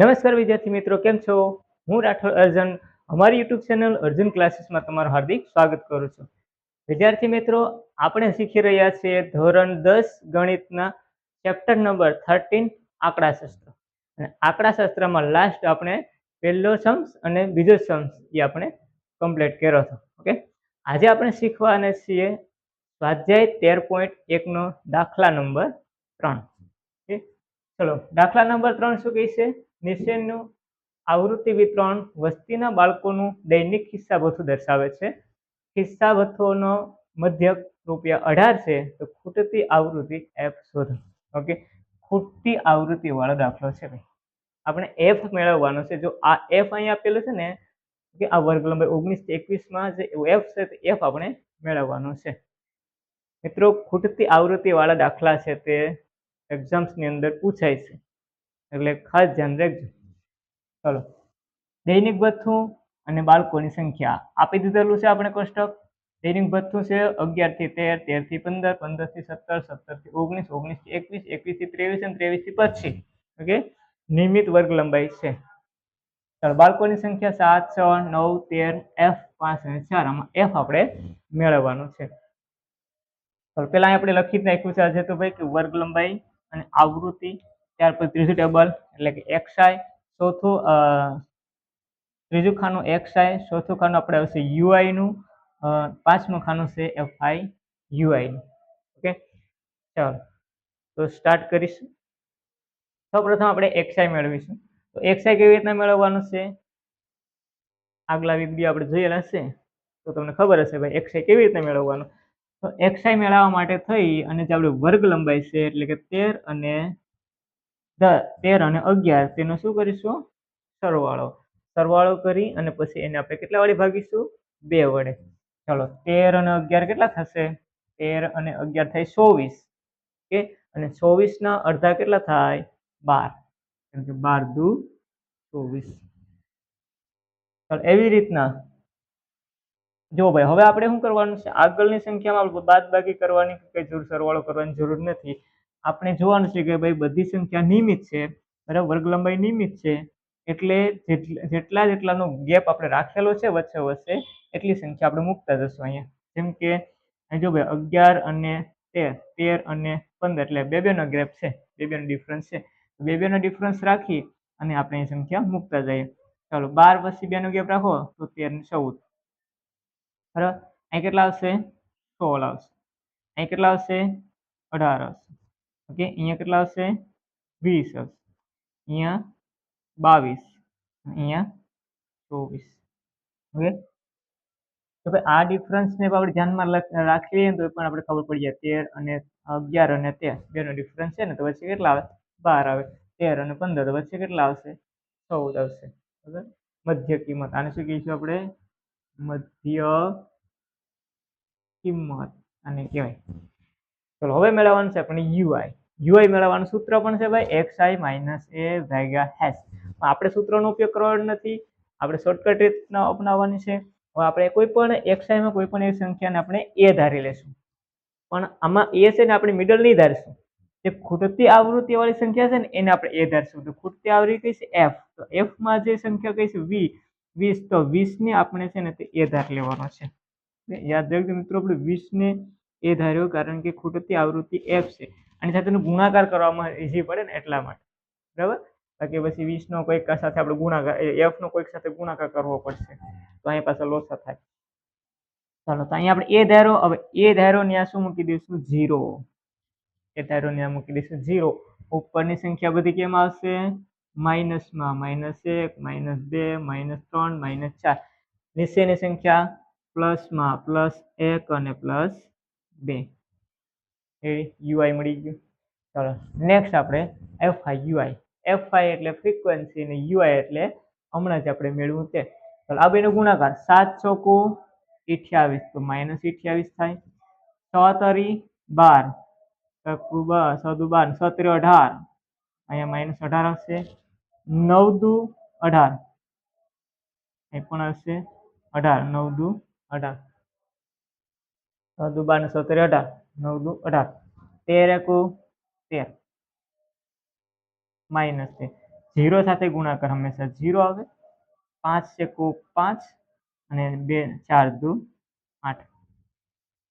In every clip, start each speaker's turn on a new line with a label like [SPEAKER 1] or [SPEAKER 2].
[SPEAKER 1] નમસ્કાર વિદ્યાર્થી મિત્રો, કેમ છો? હું રાઠોડ અર્જુન. અમારી યુટ્યુબ ચેનલ અર્જુન ક્લાસીસમાં તમારું હાર્દિક સ્વાગત કરું છું. વિદ્યાર્થી મિત્રો, આપણે શીખી રહ્યા છીએ ધોરણ દસ ગણિતના ચેપ્ટર નંબર થર્ટીન આંકડાશાસ્ત્ર. અને આંકડાશાસ્ત્રમાં લાસ્ટ આપણે પહેલો સમ્સ અને બીજો સમ્સ એ આપણે કમ્પ્લીટ કર્યો હતો. ઓકે આજે આપણે શીખવાના છીએ સ્વાધ્યાય તેર પોઈન્ટ એકનો દાખલા નંબર ત્રણ. ઓકે ચલો, દાખલા નંબર ત્રણ શું કહે છે? નિશ્ચયનું આવૃત્તિ વિતરણ વસ્તીના બાળકોનું દૈનિક હિસ્સાભથ્થું દર્શાવે છે. હિસ્સાભથ્થુનો મધ્યક રૂપિયા અઢાર છે તો ખૂટતી આવૃત્તિ એફ શોધો. ઓકે ખૂટતી આવૃત્તિવાળો દાખલો છે ભાઈ. આપણે એફ મેળવવાનો છે. જો આ એફ અહીં આપેલો છે ને કે આ વર્ગ નંબર ઓગણીસ એકવીસમાં જે એફ છે તે એફ આપણે મેળવવાનો છે. મિત્રો, ખૂટતી આવૃત્તિવાળા દાખલા છે તે એક્ઝામ્સની અંદર પૂછાય છે. એટલે ખાસ ધ્યાન રાખજો. ચલો. દૈનિક ભથ્થું અને બાળકોની સંખ્યા. આપી દીધેલું છે આપણે કોષ્ટક? દૈનિક ભથ્થું છે અગિયારથી તેર તેરથી પંદર પંદરથી સત્તર સત્તરથી ઓગણીસ ઓગણીસથી એકવીસ એકવીસથી ત્રેવીસ અને ત્રેવીસથી પચીસ. ઓકે? નિયમિત વર્ગ લંબાઈ છે. ચાલો, બાળકોની સંખ્યા સાત, છ, નવ, તેર, એફ, પાંચ અને ચાર. આમાં એફ આપણે મેળવવાનું છે. ચાલો અહીં આપણે લખી જ નાખ્યું છે આજે તો ભાઈ કે વર્ગ લંબાઈ અને આવૃત્તિ. ત્યાર પછી ત્રીજું ટેબલ એટલે કે એક્સઆઈ ચોથું ત્રીજું ખાનું એક્સઆઈ ચોથું ખાનું આપણે આવશે યુઆઈનું પાંચમું ખાનું છે એફઆઈ યુઆઈ યુઆઈનું ઓકે? ચાલો. તો સ્ટાર્ટ કરીશું. સૌપ્રથમ આપણે એક્સઆઈ મેળવીશું. તો એક્સઆઈ કેવી રીતના મેળવવાનું છે? આગલા વીડિયો આપણે જોયેલા છે. તો તમને ખબર હશે ભાઈ એક્સઆઈ કેવી રીતે મેળવવાનું? તો એક્સઆઈ મેળવવા માટે થઈ અને જે આપણે વર્ગ લંબાઈ છે એટલે કે તેર અને તેર અને અગિયાર, તેનો શું કરીશું? સરવાળો. સરવાળો કરી અને પછી એને આપણે કેટલા વડે ભાગીશું? બે વડે. ચાલો, તેર અને અગિયાર કેટલા થશે? તેર અને અગિયાર થાય ચોવીસ. ઓકે? અને ચોવીસના અડધા કેટલા થાય? બાર. કેમ કે બાર દુ ચોવીસ. ચાલો, એવી રીતના. જો ભાઈ, હવે આપણે શું કરવાનું છે? આગળની સંખ્યામાં બાદ બાકી કરવાની કે જરૂર, સરવાળો કરવાની જરૂર નથી. આપણે જોવાનું છે કે ભાઈ બધી સંખ્યા નિયમિત છે, બરાબર? વર્ગ લંબાઈ નિયમિત છે, એટલે જેટલા જેટલા જેટલાનો ગેપ આપણે રાખેલો છે વચ્ચે વચ્ચે, એટલી સંખ્યા આપણે મૂકતા જશું અહીંયા. જેમ કે જો ભાઈ અગિયાર અને તેર તેર અને પંદર, એટલે બે બેનો ગેપ છે, બે બેનો ડિફરન્સ છે. બે બેનો ડિફરન્સ રાખી અને આપણે એ સંખ્યા મૂકતા જઈએ. ચાલો, બાર પછી બેનો ગેપ રાખો, તો તેર ને ચૌદ. બરાબર? અહીં કેટલા આવશે? સોળ આવશે. અહીં કેટલા આવશે? અઢાર આવશે. ઓકે, અહીંયા કેટલા આવશે વીસ હશે. અહીંયા બાવીસ, અહીંયા ચોવીસ. ઓકે? તો ભાઈ આ ડિફરન્સને આપણે ધ્યાનમાં રાખી લઈએ તો પણ આપણે ખબર પડી જાય. તેર અને અગિયાર અને તેર, બેનો ડિફરન્સ છે ને, તો વચ્ચે કેટલા આવે? બાર આવે. તેર અને પંદર, તો વચ્ચે કેટલા આવશે? ચૌદ આવશે. બરાબર? મધ્ય કિંમત. આને શું કહીશું આપણે? મધ્ય કિંમત. આને કહેવાય. ચલો, હવે મેળવવાનું છે આપણે યુઆઈ યુઆઈ મેળવવાનું સૂત્ર પણ છે ભાઈ એક્સ આઈ માઇનસ એ ભાગ્યા હેસ આપણે સૂત્રનો ઉપયોગ કરવાનો નથી. આપણે શોર્ટકટ રીતના અપનાવવાની છે. હવે આપણે કોઈ પણ એક્સ આઈમાં કોઈ પણ એક સંખ્યાને આપણે એ ધારી લેશું પણ આમાં એ છે ને આપણે મિડલ નહીં ધારીશું. જે ખૂટતી આવૃત્તિવાળી સંખ્યા છે ને, એને આપણે એ ધારશું. તો ખૂટતી આવૃત્તિ છે? એફ તો એફમાં જે સંખ્યા કહીશ વી. વીસ. તો વીસને આપણે છે ને તે એ ધાર લેવાનો છે. યાદ રાખજો મિત્રો, આપણે વીસને એ ધાર્યો કારણ કે ખૂટતી આવૃત્તિ એફ છે. અને સાથેનો ગુણાકાર કરવામાં ઈઝી પડે ને એટલા માટે. બરાબર? બાકી પછી વીસનો કોઈક સાથે આપણે ગુણાકાર એફનો કોઈક સાથે ગુણાકાર કરવો પડશે. તો અહીંયા પાસે લોસા થાય. ચાલો, તો અહીંયા આપણે એ ધારો હવે એ ધારો ત્યાં શું મૂકી દઈશું? ઝીરો એ ધારો ત્યાં મૂકી દઈશું ઝીરો ઉપરની સંખ્યા બધી કેમ આવશે? માઇનસમાં માઇનસ એક માઇનસ બે માઇનસ ત્રણ માઇનસ ચાર. નીચેની સંખ્યા પ્લસમાં, પ્લસ એક અને પ્લસ બે. એ યુઆઈ મળી ગયું. ચાલો નેક્સ્ટ આપણે F I UI F I એટલે ફ્રીક્વન્સી અને યુઆઈ એટલે હમણાં જ આપણે મેળવ્યું તે. ચાલો, આ બેનો ગુણાકાર સાત ચોકુ અઠ્યાવીસ, તો માઇનસ અઠ્યાવીસ થાય. છ તરી બાર સદુ બાર સત્રી અઢાર. અહીંયા માઇનસ અઢાર આવશે. નવ દુ અઢાર. અહીં પણ આવશે અઢાર નવ દુ અઢાર. દુ બાર ને સત્તર અઢાર. નવ દુ અઢાર. તેર એકુ તેર. માઇનસ તેર. ઝીરો સાથે ગુણાકાર હંમેશા ઝીરો આવે. પાંચ એકુ પાંચ અને બે ચાર દુ આઠ.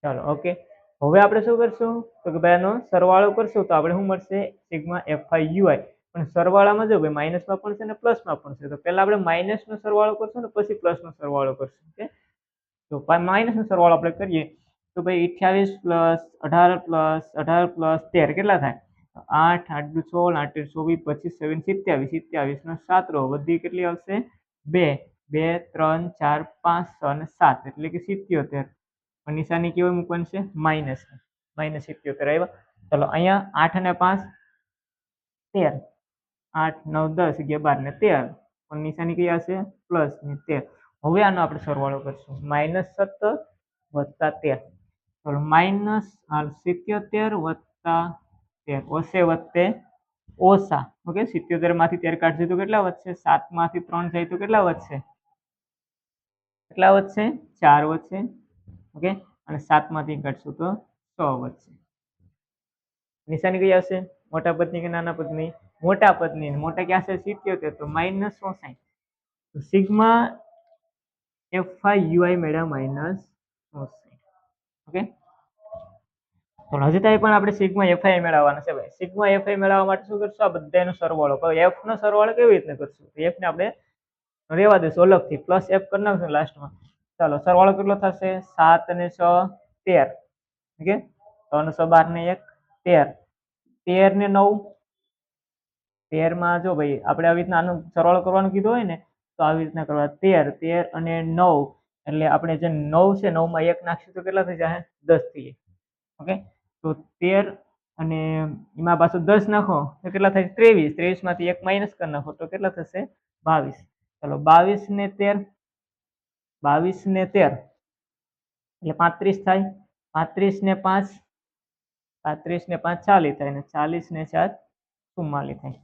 [SPEAKER 1] ચાલો, ઓકે. હવે આપણે શું કરશું? તો કે ભાઈ આનો સરવાળો કરશું તો આપણે શું મળશે? સિગ્મા એફ આઈ યુઆઈ પણ સરવાળામાં જો ભાઈ માઇનસમાં પણ છે ને પ્લસમાં પણ છે, તો પહેલા આપણે માઇનસનો સરવાળો કરશું ને પછી પ્લસનો સરવાળો કરશું, ઓકે? તો માઇનસનો સરવાળો આપણે કરીએ. તો ભાઈ અઠ્યાવીસ પ્લસ અઢાર પ્લસ અઢાર પ્લસ તેર કેટલા થાય? આઠ આઠ દુ સોળ, આઠ ચોવીસ પચીસ સેવન સિત્યાવીસ સિત્યાવીસનો સાત રો બધી કેટલી આવશે? બે બે, ત્રણ, ચાર, પાંચ, છ અને સાત, એટલે કે સિત્યોતેર. નિશાની કેવી મૂકવાની છે? માઇનસ માઇનસ સિત્યોતેર આવ્યા. ચલો, અહીંયા આઠ અને પાંચ, તેર. આઠ, નવ, દસ, અગિયાર, બાર ને તેર. પણ નિશાની કઈ હશે પ્લસ ને તેર. હવે આનો આપણે સરવાળો કરશું. માઇનસ સત્તર વત્તા તેર. ચલો માઇનસ સિત્યોતેર વત્તા તેર, ઓછે વત્તે ઓછા. ઓકે સિત્યોતેરમાંથી તેર કાઢશે તો કેટલા વધશે? સાતમાંથી ત્રણ જાય તો કેટલા વધશે? કેટલા વધશે? ચાર વધશે. ઓકે, અને સાતમાંથી કાઢશું તો સો વધશે. નિશાની કઈ આવશે? મોટા પત્ની કે નાના પત્ની? મોટા પદની મોટા ક્યાં છે? સિત્યોતેર. તો માઇનસ તો સિગ્મા એફ આઈ યુઆઈ મેળા માઇનસ ચોસાઠ ઓકે? તો હજી ત્યાં પણ આપણે સિગ્મા એફઆઈ મેળવવાના છે ભાઈ. સિગ્મા એફઆઈ મેળવવા માટે શું કરશું? આ બધાનો સરવાળો. એફ નો સરવાળો કેવી રીતના કરશું? એફ ને આપણે રેવા દઈશું અલગથી. પ્લસ એફ કરી નાખશું લાસ્ટમાં. ચાલો, સરવાળો કેટલો થશે? સાત અને છ, તેર. ઓકે? ત્રણ સો બાર ને એક, તેર. તેર ને નવ. તેરમાં જો ભાઈ, આપણે આવી રીતના આનો સરવાળો કરવાનું કીધું હોય ને, તો આવી રીતના કરવા તેર તેર અને નવ. એટલે આપણે જે નવ છે, નવમાં એક નાખશું તો કેટલા થઈ જાય દસ થઈ ઓકે? તો તેર અને એમાં પાછું દસ નાખો, તો કેટલા થાય? ત્રેવીસ. ત્રેવીસમાંથી એક માઇનસ કરી નાખો તો કેટલા થશે? બાવીસ. ચલો, બાવીસ ને તેર, બાવીસ ને તેર. એટલે પાંત્રીસ થાય. પાંત્રીસ ને પાંચ, પાંત્રીસ ને પાંચ ચાલીસ થાય ને ચાલીસ ને ચાર ચુમ્માલીસ થાય.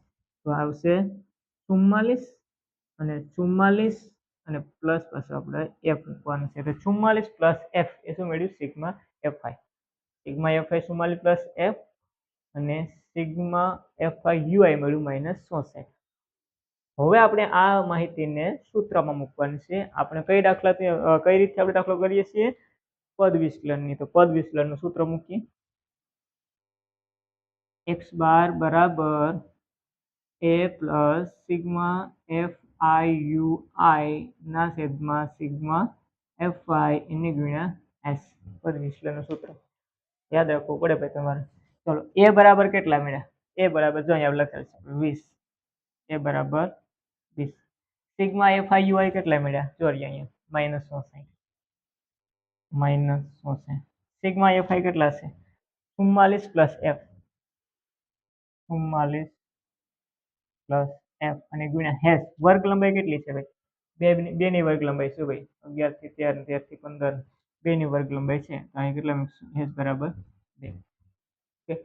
[SPEAKER 1] તો આવશે ચુમ્માલીસ અને ચુમ્માલીસ અને પ્લસ પાછું આપણે એફ મૂકવાનું છે. તો ચુમ્માલીસ પ્લસ એફ એ શું મેળ્યું? Sigma F I sigma F I ચુમ્માલીસ પ્લસ એફ અને સિગ્મા એફ આઈ યુઆઈ મળ્યું માઇનસ ચોસઠ હવે આપણે આ માહિતીને સૂત્રમાં મૂકવાની છે. આપણે કઈ દાખલાથી કઈ રીતે આપણે દાખલો કરીએ છીએ? પદ વિશ્લેષણની તો પદ વિશ્લેષણનું સૂત્ર મૂકીએ. એક્સ બાર બરાબર A plus sigma F I U I ના છેદમાં સિગ્મા એફ આઈ એની ગુણ્યા એસ પર વિચલનનું સૂત્ર. યાદ રાખવું પડે ભાઈ તમારે. ચલો, એ બરાબર કેટલા મળ્યા? એ બરાબર, જો અહીંયા લખેલ છે, વીસ. એ બરાબર વીસ. Sigma F I U I કેટલા મળ્યા? જો અહીંયા, માઇનસ ચોસાઠ. માઇનસ ચોસાઠ. સિગ્મા એફ આઈ કેટલા છે? ચુમ્માલીસ પ્લસ એફ. ચુમ્માલીસ પ્લસ એફ અને ગુણ્યા હેસ વર્ગ લંબાઈ કેટલી છે ભાઈ? બે બેની વર્ગ લંબાઈ શું ભાઈ? અગિયારથી તેર ને તેરથી પંદર. બેની વર્ગ લંબાઈ છે. તો અહીં કેટલા હેસ બરાબર બે. ઓકે.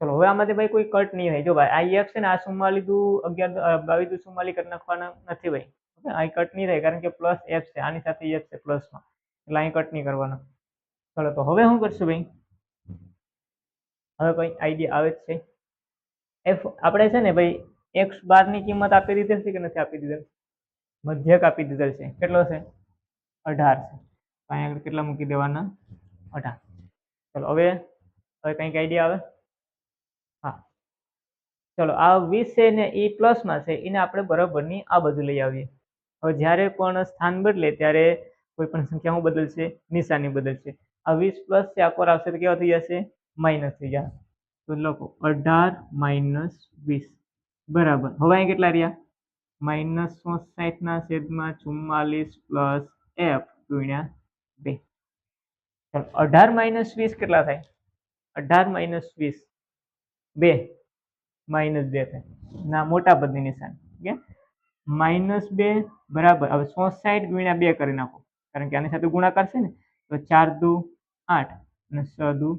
[SPEAKER 1] ચલો, હવે આમાંથી ભાઈ કોઈ કટ નહીં થાય. જો ભાઈ, આ એફ છે ને, આ સુમાલી લીધું અગિયાર બાવીસ ચુમ્માલી કરી નાખવાના નથી ભાઈ. ઓકે અહીં કટ નહીં થાય કારણ કે પ્લસ એફ છે. આની સાથે એફ છે પ્લસમાં એટલે અહીં કટ નહીં કરવાનો. ચલો, તો હવે શું કરશું ભાઈ? હવે કોઈ આઈડિયા આવે જ છે. એફ આપણે છે ને ભાઈ એક્સ બારની કિંમત આપી દીધેલ છે કે નથી આપી દીધેલ? મધ્યક આપી દીધેલ છે. કેટલો છે? અઢાર છે. અહીંયા આગળ કેટલા મૂકી દેવાના? અઢાર. ચલો, હવે હવે કંઈક આઈડિયા આવે? હા. ચલો, આ વીસ છે ને એ પ્લસમાં છે. એને આપણે બરાબરની આ બાજુ લઈ આવીએ. હવે જ્યારે પણ સ્થાન બદલે, ત્યારે કોઈ પણ સંખ્યા શું બદલશે? નિશાની બદલશે. આ વીસ પ્લસ છે આકોર આવશે તો કેવા થઈ જશે? માઇનસ થઈ જશે. તો લખો, અઢાર માઇનસ વીસ. બરાબર. હવે અહીં કેટલા રહ્યા? માઇનસ ના છેદમાં ચુમ્માલીસ પ્લસ એફ ગુણ્યા બે. ચાલો, અઢાર માઇનસ વીસ કેટલા થાય? અઢાર માઇનસ વીસ. બે માઇનસ બે થાય. ના, મોટા પદની નિશાન. ઓકે? માઇનસ બે બરાબર. હવે સોસાઠ ગુણ્યા બે કરી નાખો. કારણ કે આની સાથે ગુણાકાર છે ને, તો ચાર દુ આઠ અને છ દુ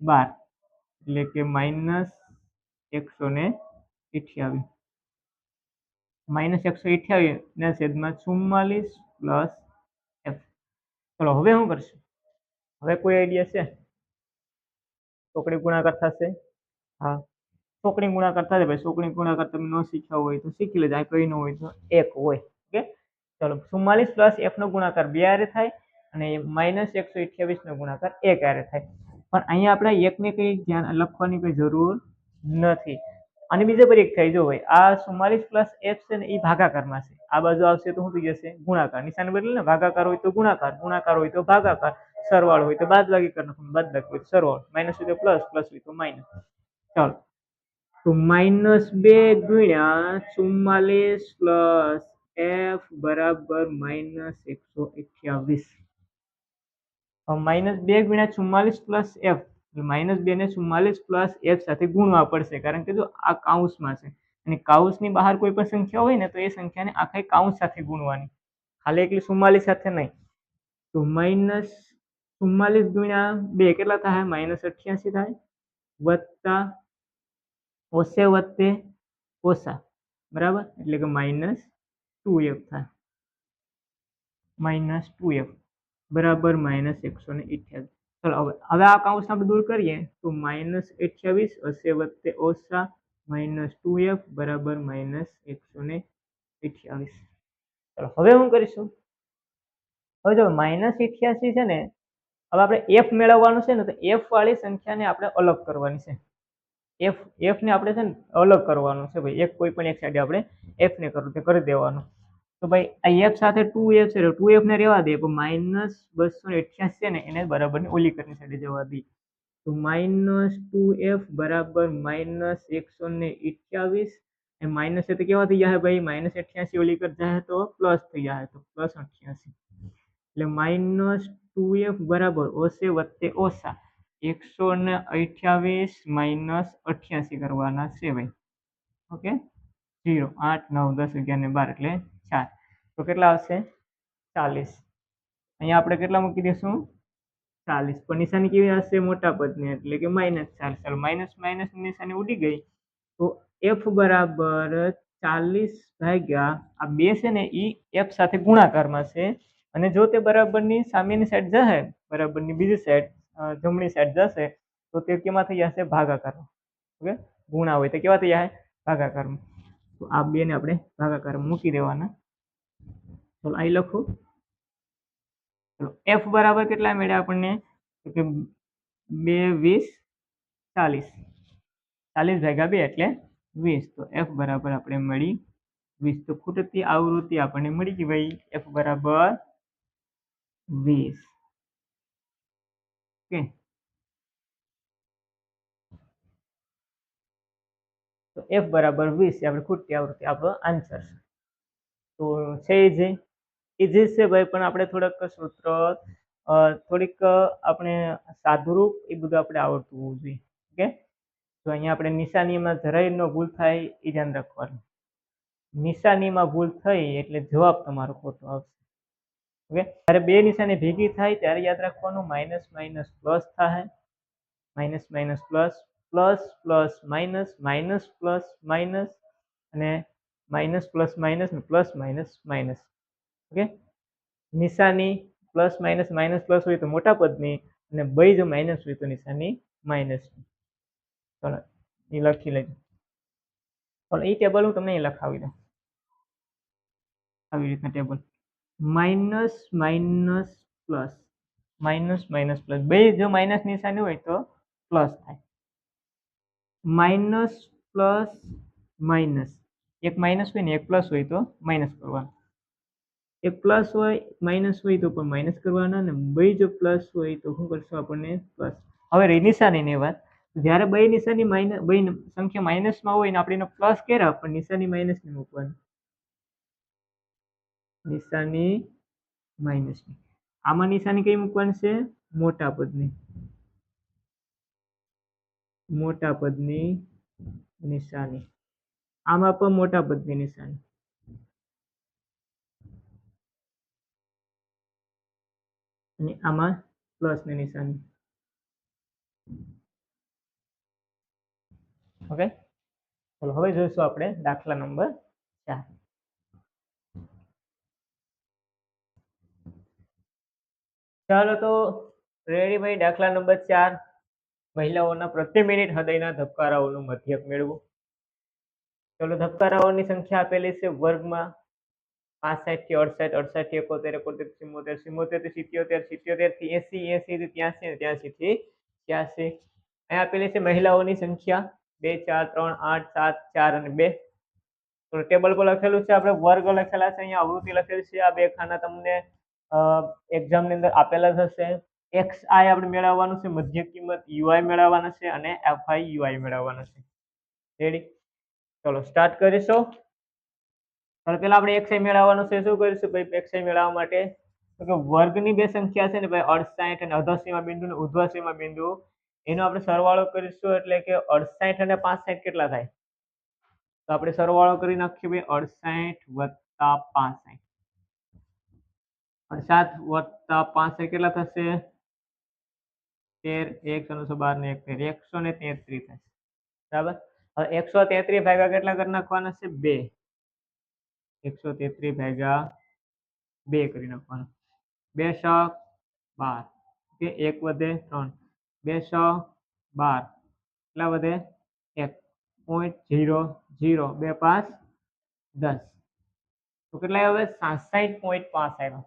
[SPEAKER 1] બાર. એટલે કે માઇનસ એકસો ને અઠ્યાવીસ. માઇનસ એકસો અઠ્યાવીસ ને છેદમાં ચુમ્માલીસ પ્લસ એફ. ચલો, હવે શું કરશું? હવે કોઈ આઈડિયા છે? ચોકડી ગુણાકાર થશે? હા. ચોકડી ગુણાકાર થશે ભાઈ. સોકડી ગુણાકાર તમે ન શીખ્યા હોય તો શીખી લેજો. આ કઈ ન હોય તો એક હોય. ઓકે? ચલો, ચુમ્માલીસ પ્લસ એફનો ગુણાકાર બે આરે થાય અને માઇનસ એકસો અઠ્યાવીસનો ગુણાકાર એક આરે થાય. પણ અહીંયા આપણે એકને કંઈ ધ્યાન લખવાની કોઈ જરૂર નથી. અને બીજા પર એક થાય, જો ભાઈ, આ ચુમ્માલીસ પ્લસ એફ છે ને, એ ભાગાકારમાં છે. આ બાજુ આવશે તો શું થઈ જશે? ગુણાકાર. નિશાન બદલે ને ભાગાકાર હોય તો ગુણાકાર ગુણાકાર હોય તો ભાગાકાર, સરવાળો હોય તો બાદબાકી કરી નાખવાનું બાદબાકી હોય સરવાળો. માઇનસ હોય તો પ્લસ પ્લસ હોય તો માઇનસ ચાલો. તો માઇનસ બે ગુણ્યા ચુમ્માલીસ પ્લસ એફ બરાબર માઇનસ એકસો અઠ્યાવીસ માઇનસ બે ગુણ્યા ચુમ્માલીસ પ્લસ એફ માઇનસ બે ને ચુમ્માલીસ પ્લસ એફ સાથે ગુણવા પડશે. કારણ કે જો આ કાઉન્સમાં છે. અને કાઉન્સની બહાર કોઈ પણ સંખ્યા હોય ને, તો એ સંખ્યાને આખા કાઉન્સ સાથે ગુણવાની. ખાલી એકલી ચુમ્માલીસ સાથે નહીં. તો માઇનસ ચુમ્માલીસ ગુણ્યા બે કેટલા થાય? માઇનસ અઠ્યાસી થાય. વત્તા ઓસે વત્તે ઓછા. બરાબર? એટલે કે માઇનસ ટુ એફ થાય. માઇનસ ટુ એફ બરાબર માઇનસ એકસો ને અઠ્યાવીસ ચલો, હવે હવે આ કાઉન્સ આપણે દૂર કરીએ. તો માઇનસ અઠ્યાવીસ હશે વત્તે ઓછા માઇનસ ટુ એફ બરાબર માઇનસ એકસો ને અઠ્યાવીસ ચલો, હવે શું કરીશું? હવે જો માઇનસ અઠ્યાસી છે ને, હવે આપણે એફ મેળવવાનું છે ને, તો એફ વાળી સંખ્યાને આપણે અલગ કરવાની છે. એફ એફને આપણે છે ને અલગ કરવાનું છે ભાઈ. એક કોઈ પણ એક સાઈડે આપણે એફને કરવું તે કરી દેવાનું. તો ભાઈ આ એફ સાથે ટુ એફ છે ટુ એફ ને રહેવા દે, પણ માઇનસ બસો અઠ્યાસી છે ને, એને બરાબરની ઓલી કરીને સાઈડે જવા દઈએ તો માઇનસ ટુ એફ બરાબર માઇનસ એકસો ને અઠ્યાવીસ એ માઇનસ તો કેવા થઈ જાય ભાઈ? માઇનસ અઠ્યાસી ઓલી કર જાય તો પ્લસ થઈ જાય તો પ્લસ અઠ્યાસી. એટલે માઇનસ ટુ એફ બરાબર ઓછે વત્તે ઓછા એકસો ને અઠ્યાવીસ માઇનસ અઠ્યાસી કરવાના છે ભાઈ. ઓકે જીરો આઠ, નવ, દસ, અગિયાર ને બાર, એટલે ચાર. તો કેટલા આવશે? ચાલીસ. અહીંયા આપણે કેટલા મૂકી દઈશું? ચાલીસ. પણ નિશાની કેવી હશે મોટા પદની? એટલે કે માઇનસ ચાર. ચાલો માઇનસ માઇનસ નિશાની ઉડી ગઈ. તો એફ બરાબર ચાલીસ ભાગ્યા આ બે છે ને એ એફ સાથે ગુણાકારમાં છે. અને જો તે બરાબરની સામેની સાઈડ જશે, બરાબરની બીજી સાઈડ જમણી સાઈડ જશે, તો તે કેમાં થઈ જશે? ભાગાકારમાં. ઓકે? ગુણા હોય તો કેવા થઈ જાય ભાગાકારમાં. તો આ બેને આપણે ભાગાકારમાં મૂકી દેવાના. ચલો અહીં લખો. ચલો એફ બરાબર કેટલા મળ્યા આપણને? કે બે, વીસ, ચાલીસ. ચાલીસ ભાગ્યા બે એટલે વીસ. તો એફ બરાબર આપણે મળી વીસ. તો ખૂટતી આવૃત્તિ આપણને મળી ગઈ ભાઈ. એફ બરાબર વીસ. ઓકે. તો એફ બરાબર વીસ. આપણે ખૂટતી આવૃત્તિ આપણો આન્સર તો છે ઇઝી ઇઝી છે ભાઈ, પણ આપણે થોડાક સૂત્ર થોડીક આપણે સાધુરૂપ એ બધું આપણે આવડતું હોવું જોઈએ, ઓકે? તો અહીંયા આપણે નિશાનીમાં જરાય ન ભૂલ થાય એ ધ્યાન રાખવાનું. નિશાનીમાં ભૂલ થઈ એટલે જવાબ તમારો ખોટો આવશે, ઓકે? જ્યારે બે નિશાની ભેગી થાય ત્યારે યાદ રાખવાનું, માઇનસ માઇનસ, પ્લસ થાય. Minus minus, plus plus plus, minus minus, plus, minus અને minus, plus minus plus, minus minus. Okay? નિશાની પ્લસ માઇનસ માઇનસ પ્લસ હોય તો મોટા પદની અને બે જો માઇનસ હોય તો નિશાની માઇનસ. ચલો, એ લખી લેજો. ચલો, એ ટેબલ હું તમને લખાવી દઉં. આવી રીતના table. Minus minus plus, minus minus plus. બે જો માઇનસ નિશાની હોય તો પ્લસ થાય. Minus plus minus. એક માઇનસ હોય ને એક પ્લસ હોય તો માઇનસ કરવાનું. એક પ્લસ હોય માઇનસ હોય તો પણ માઇનસ કરવાના અને બે જો પ્લસ હોય તો શું કરશું આપણને પ્લસ હવે રહી નિશાનીની વાત. જ્યારે બે નિશાની માઇનસ બે સંખ્યા માઇનસમાં હોય ને આપણે એને પ્લસ કર્યા, પણ નિશાની માઇનસની મૂકવાની. નિશાની માઇનસની આમાં નિશાની કઈ મૂકવાની છે? મોટા પદની. મોટા પદની નિશાની. આમાં પણ મોટા પદની નિશાની. અને આમાં પ્લસની નિશાની ઓકે ચલો, હવે જોઈશું આપણે દાખલા નંબર ચાર. ચાલો તો રેડી ભાઈ? દાખલા નંબર ચાર. મહિલાઓના પ્રતિ મિનિટ હૃદયના ધબકારાઓનું મધ્યક મેળવો. ચલો, ધબકારાઓની સંખ્યા આપેલી છે વર્ગમાં. પાસઠથી અડસઠ અડસઠથી એકોતેર એકોતેર ચુમ્મોતેર ચુમ્મોતેરથી સિત્યોતેર સિત્યોતેરથી એસી એસી થી ત્યાસી અને ત્યાસી થી ત્યાસી અહીંયા આપેલી છે મહિલાઓની સંખ્યા. બે, ચાર, ત્રણ, આઠ, સાત, ચાર અને બે. તો ટેબલ પર લખેલું છે, આપણે વર્ગ લખેલા છે, અહીંયા આવૃત્તિ લખેલી છે. આ બે ખાના તમને એક્ઝામની અંદર આપેલા થશે. એક્સ આઈ આપણે મેળવવાનું છે મધ્ય કિંમત યુઆઈ મેળવવાના છે અને એફઆઈ યુઆઈ મેળવવાના છે. રેડી ચલો સ્ટાર્ટ કરીશું. હવે પેલા આપણે એક્સઆઈ મેળવવાનું છે, શું કરીશું? ભાઈ એક્સઆઈ મેળવવા માટે તો કે વર્ગની બે સંખ્યા છે ને ભાઈ, અડસાઠ અને અધસીમા બિંદુ ને ઉધ્વસીમા બિંદુ. એનો આપણે સરવાળો કરીશું એટલે કે અડસાઠ અને પાસઠ કેટલા થાય? તો આપણે સરવાળો કરી નાખીએ ભાઈ, અડસાઠ વત્તા પાસઠ. અડસાઠ વત્તા પાસઠ કેટલા થશે? તેર, એક ત્રણસો બાર ને એક તેર. એકસો ને તેત્રીસ થશે. બરાબર? હવે એકસો તેત્રીસ ભાગ્યા કેટલા કરી નાખવાના છે? બે. એકસો તેત્રીસ ભાગ્યા બે કરી નાખવાનું. બે સ બાર. કે એક વધે ત્રણ. બે સ બાર. કેટલા વધે? એક. પોઈન્ટ ઝીરો ઝીરો બે પાંચ દસ. તો કેટલા હવે સાસઠ પોઈન્ટ પાંચ આવ્યા.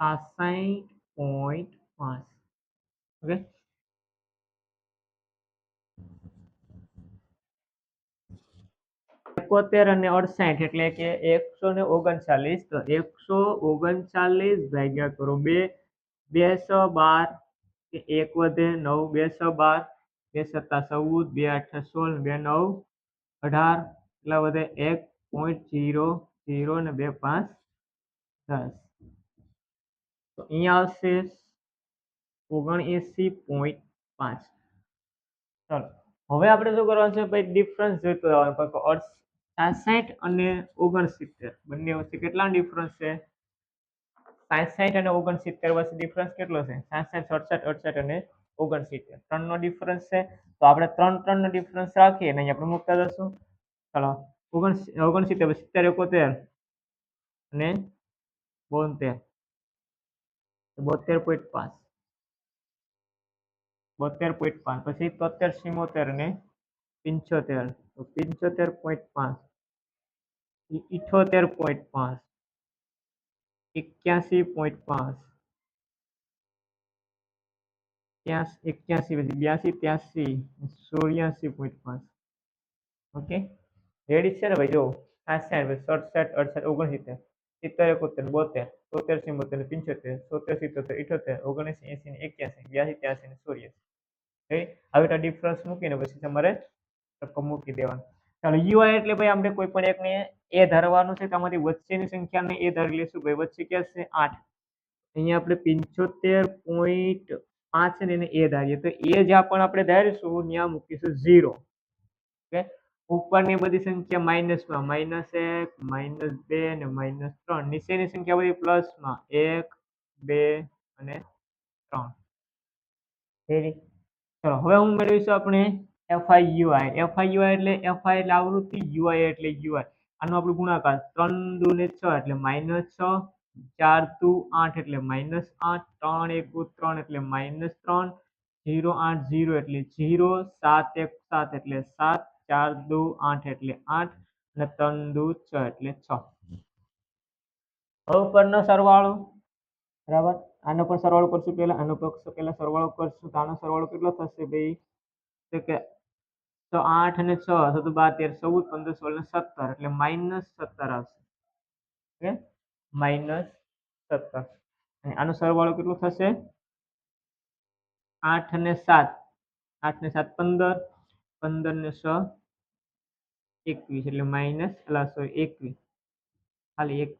[SPEAKER 1] સાસઠ પોઈન્ટ પાંચ. ઓકે? એકોતેર અને અડસાઠ એટલે કે એકસો ને ઓગણચાલીસ તો એકસો ઓગણચાલીસ ભાગ્યા કરો બે, બેસો બાર, કે એક વધે નવ, બેસો બાર, બે સત્તા ચૌદ, બે આઠ સોળ, બે નવ, અઢાર, એટલા વધે એક પોઈન્ટ જીરો જીરો ને બે પાંચ દસ. તો અહીંયા આવશે ઓગણએંસી પોઈન્ટ પાંચ. ચાલો, હવે આપણે શું કરવાનું છે? ભાઈ ડિફરન્સ જોઈતો જવાનું સાસઠ અને ઓગણસિત્તેર. બંને વચ્ચે કેટલા ડિફરન્સ છે? સાસઠ અને ઓગણસિત્તેર વચ્ચે ડિફરન્સ કેટલો છે? સાસઠ સડસઠ અડસઠ અને ઓગણસિત્તેર. ત્રણનો ડિફરન્સ છે. તો આપણે ત્રણ ત્રણનો ડિફરન્સ રાખીએ અને અહીંયા આપણે મૂકતા જશું ચાલો, ઓગણ ઓગણસિત્તેર સિત્તેર, એકોતેર અને બોતેર. બોતેર પોઈન્ટ પાંચ. બોતેર પોઈન્ટ પાંચ, પછી તોતેર, સિમોતેર અને પંચોતેર, તો પંચોતેર પોઈન્ટ પાંચ ઇઠોતેર પોઈન્ટ પાંચ, એક્યાસી પોઈન્ટ પાંચ એક્યાસી પછી બ્યાસી, ત્યાસી, ચોર્યાસી પોઈન્ટ પાંચ. ઓકે રેડી છે ને ભાઈ? જો, સાસઠ સડસઠ, અડસઠ, ઓગણસિત્તેર, સિત્તેર, એકોતેર, બોતેર, તોતેર સિત્તોતેર પંચોતેર, સોતેર, સિત્તોતેર, ઇઠોતેર, ઓગણસી, એસી ને એક્યાસી, બ્યાસી, ત્યાસી ને ચોર્યાસી. આવી આ ડિફરન્સ મૂકીને પછી તમારે મૂકી દેવાનું. ચાલો યુઆઈ એટલે ભાઈ આપણે કોઈ પણ એકને એ ધરવાનું છે તમારી વચ્ચેની સંખ્યાને એ ધરી લેશું ભાઈ, વચ્ચે ક્યાં છે? આઠ. અહીંયા આપણે પંચોતેર પોઈન્ટ પાંચ ને એને એ ધારીએ. તો એ જ્યાં પણ આપણે ધારીશું ત્યાં મૂકીશું ઝીરો. ઓકે? ઉપરની બધી સંખ્યા માઇનસમાં. માઇનસ એક, માઇનસ બે અને માઇનસ ત્રણ. નીચેની સંખ્યા બધી પ્લસમાં. એક, બે અને ત્રણ. ચલો, હવે હું મેળવીશું આપણે એફઆઈ યુઆઈ એફઆઈ એટલે એફઆઈ એટલે આવૃત્તિ યુઆઈ એટલે યુઆઈ આનો આપણો ગુણાકાર ત્રણ દુ ને છ એટલે માઇનસ છ, ચાર દુ આઠ એટલે માઇનસ આઠ, ત્રણ એક ત્રણ એટલે માઇનસ જીરો આઠ જીરો એટલે જીરો સાત એક સાત એટલે સાત, ચાર દુ આઠ એટલે આઠ, અને ત્રણ દુ છ એટલે છ. ઉપરનો સરવાળો, બરાબર? આનો પણ સરવાળો કરશું પહેલા, આનો પણ પહેલા સરવાળો કરશું, તો આનો સરવાળો કેટલો થશે ભાઈ? તો કે તો આઠ અને છ અથવા તો બાર, તેર, ચૌદ, પંદર, સોળ ને સત્તર, એટલે માઇનસ સત્તર આવશે. ઓકે? માઇનસ સત્તર. અને આનો સરવાળો કેટલો થશે? આઠ અને સાત. આઠ ને સાત, પંદર. પંદર ને છ, એકવીસ, એટલે માઇનસ એટલે સોરી એકવીસ. ખાલી એક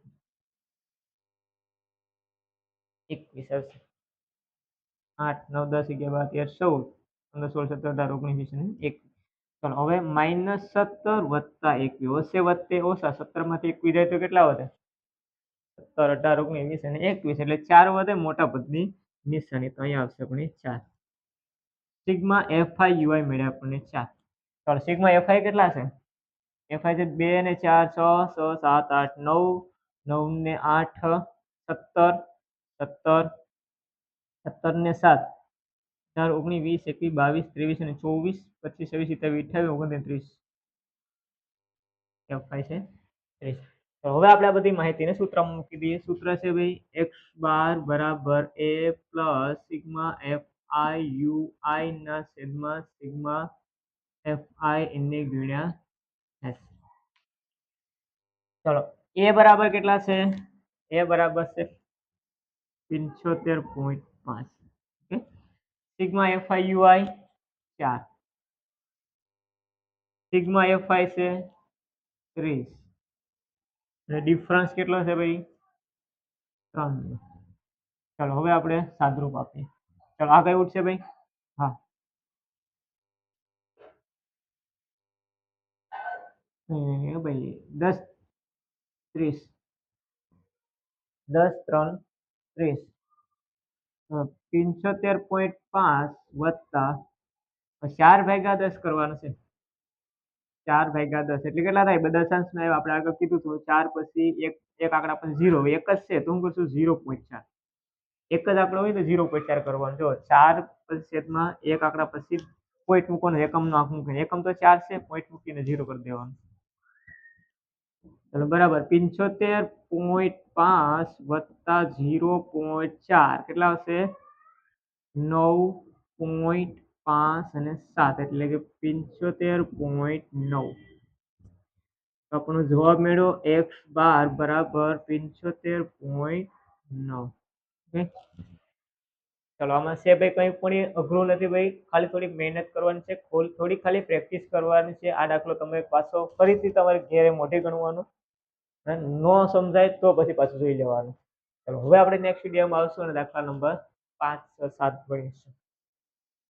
[SPEAKER 1] એકવીસ આવશે. આઠ, નવ, દસ, અગિયાર, બાર, તેર, ચૌદ. પંદર, સોળ, સત્તર, અઢાર, ઓગણીસ, વીસ ને એક ચાલો હવે માઇનસ સત્તર વત્તા એકવીસ ઓછે વત્તે ઓછા સત્તરમાંથી એકવીસ જાય તો કેટલા વધે? સત્તર, અઢાર, ઓગણીસ અને એકવીસ એટલે ચાર વધે મોટા પદની નિશાની. તો અહીંયા આવશે આપણે ચાર. સિગ્મા એફઆઈ યુઆઈ મળ્યા આપણને ચાર. ચાલો સિગ્મા એફઆઈ કેટલા છે? એફઆઈ છે બે ને ચાર, છ છ, સાત, આઠ, નવ. નવ ને આઠ, સત્તર સત્તર સત્તર ને સાત. ચાર ઓગણીસ વીસ, એકવીસ, બાવીસ, ત્રેવીસ અને ચોવીસ, પચીસ, છવ્વીસ, સત્યાવીસ અઠ્યાવીસ ઓગણત્રીસ. એફ છે? ત્રીસ. તો હવે આપણે આ બધી માહિતીને સૂત્રમાં મૂકી દઈએ. સૂત્ર છે ભાઈ, એક્સ બાર બરાબર A plus sigma F I U I ના છેદમાં સિગ્મા એફ આઈ એને ગુણ્યા એસ. ચલો, એ બરાબર કેટલા છે? એ બરાબર છે પંચોતેર પોઈન્ટ પાંચ. Sigma F I U I ચાર સિગ્મા એફ આઈ છે ત્રીસ અને ડિફરન્સ કેટલો છે ભાઈ? ત્રણ ચાલો, હવે આપણે સાદરૂપ આપીએ। ચાલો, આ કઈ ઉઠશે ભાઈ? હા. એ ભાઈ, દસ, ત્રીસ. દસ, ત્રણ, ત્રીસ. પંચોતેર પોઈન્ટ પાંચ વત્તા ચાર ભાગ્યા દસ કરવાનું છે. ચાર ભાગ્યા દસ એટલે કેટલા થાય? બધા દશાંશમાં આવ્યા આપણે આગળ કીધું હતું. ચાર પછી એક એક આંકડા પછી ઝીરો એક જ છે તો હું કરશું ઝીરો પોઈન્ટ ચાર. એક જ આંકડો હોય તો ઝીરો પોઈન્ટ ચાર કરવાનો. જો ચાર છેદમાં એક આંકડા પછી પોઈન્ટ મૂકવાનો, એકમનો આંક મૂકીને. એકમ તો ચાર છે પોઈન્ટ મૂકીને ઝીરો કરી દેવાનું. ચલો બરાબર. પિંચોતેર પોઈન્ટ પાંચ વત્તા ઝીરો પોઈન્ટ ચાર. કેટલા આવશે? નવ પોઈન્ટ પાંચ અને સાત એટલે કે પંચોતેર પોઈન્ટ નવ. આપણો જવાબ મેળવ્યો એક્સ બાર બરાબર પંચોતેર પોઈન્ટ નવ. ઓકે? ચલો, આમાં છે ભાઈ કંઈ પણ અઘરું નથી ભાઈ. ખાલી થોડી મહેનત કરવાની છે. ખોલ- થોડી ખાલી પ્રેક્ટિસ કરવાની છે. આ દાખલો તમે પાછો ફરીથી તમારે ઘેરે મોઢે ગણવાનો. ન સમજાય તો પછી પાછું જોઈ લેવાનું. ચલો, હવે આપણે નેક્સ્ટ વિડીયોમાં આવશું અને દાખલા નંબર પાંચ સાત ગણીશું.